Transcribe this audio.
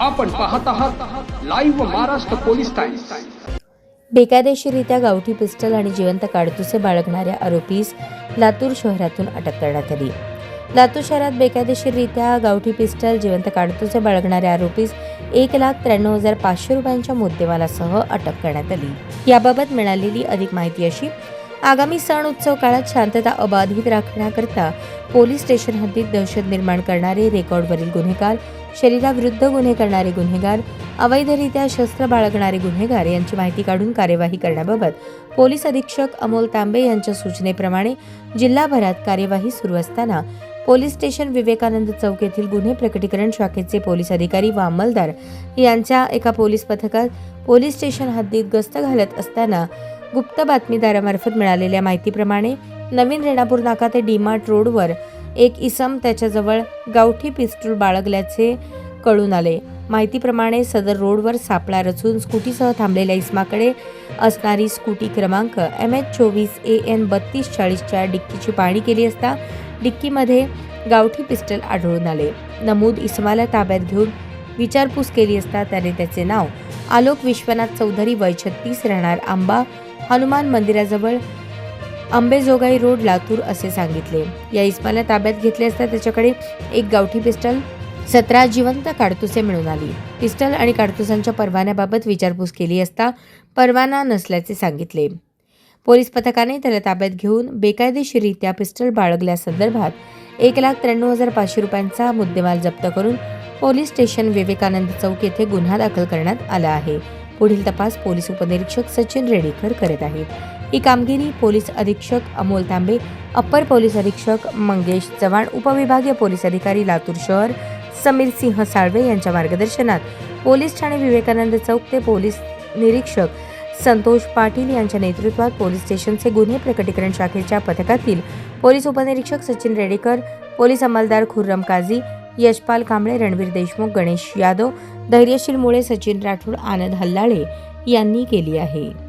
आपण पाहत आहात लाईव्ह महाराष्ट्र पोलीस टाइम्स बेकायदेशीररित्या गावठी पिस्टल आणि जिवंत काडतुसे बाळगणाऱ्या आरोपीस लातूर शहरातून अटक करण्यात आली. लातूर शहरात बेकायदेशीररित्या गावठी पिस्टल जिवंत काडतुसे बाळगणाऱ्या आरोपीस एक लाख त्र्याण्णव हजार पाचशे रुपयांच्या मुद्देमालासह अटक करण्यात आली. याबाबत मिळालेली अधिक माहिती अशी आगामी सण उत्सव काळात शांतता अबाधित राखण्याकरता पोलीस स्टेशन हद्दीत दहशत निर्माण करणारे रेकॉर्डवरील गुन्हेगार शरीराविरुद्ध गुन्हे करणारे गुन्हेगार अवैधरित्या शस्त्र बाळगणारे गुन्हेगार यांची माहिती काढून कार्यवाही करण्याबाबत पोलीस अधीक्षक अमोल तांबे यांच्या सूचनेप्रमाणे जिल्हाभरात कार्यवाही सुरू असताना पोलीस स्टेशन विवेकानंद चौक येथील गुन्हे प्रकटीकरण शाखेचे पोलीस अधिकारी व अंमलदार यांच्या एका पोलीस पथकात पोलीस स्टेशन हद्दीत गस्त घालत असताना गुप्त बातमीदारामार्फत मिळालेल्या माहितीप्रमाणे नवीन रेणापूर नाका ते डीमार्ट रोडवर एक इसम त्याच्याजवळ गावठी पिस्तूल बाळगल्याचे कळून आले. माहितीप्रमाणे सदर रोडवर सापळा रचून स्कूटीसह थांबलेल्या इस्माकडे असणारी स्कूटी क्रमांक एम एच चोवीस ए एन बत्तीस चाळीसच्या डिक्कीची पाहणी केली असता डिक्कीमध्ये गावठी पिस्टल आढळून आले. नमूद इस्माला ताब्यात घेऊन विचारपूस केली असता त्याने त्याचे नाव आलोक विश्वनाथ चौधरी वय छत्तीस राहणार आंबा हनुमान मंदिराजवळ अंबेजोगाई रोड लातूर असे सांगितले. या इस्माला ताब्यात घेतले असता त्याच्याकडे एक गावठी पिस्टल सतरा जिवंत काडतुसे मिळून आली. पिस्टल आणि काडतुसांच्या परवान्याबाबत विचारपूस केली असता परवाना नसल्याचे सांगितले. पोलीस पथकाने त्याला ताब्यात घेऊन बेकायदेशीररित्या पिस्टल बाळगल्यासंदर्भात एक लाख त्र्याण्णव हजार पाचशे रुपयांचा मुद्देमाल जप्त करून पोलीस स्टेशन विवेकानंद चौक येथे गुन्हा दाखल करण्यात आला आहे. पुढील तपास पोलीस उपनिरीक्षक सचिन रेडीकर करत आहेत. ही कामगिरी पोलीस अधीक्षक अमोल तांबे अप्पर पोलीस अधीक्षक मंगेश चव्हाण उपविभागीय पोलीस अधिकारी लातूर शहर समीर सिंह साळवे यांच्या मार्गदर्शनात पोलीस ठाणे विवेकानंद चौक ते पोलीस निरीक्षक संतोष पाटील यांच्या नेतृत्वात पोलीस स्टेशनचे गुन्हे प्रकटीकरण शाखेच्या पथकातील पोलीस उपनिरीक्षक सचिन रेडेकर पोलीस अंमलदार खुर्रम काझी यशपाल कांबळे रणवीर देशमुख गणेश यादव धैर्यशील मुळे सचिन राठोड आनंद हल्लाळे यांनी केली आहे.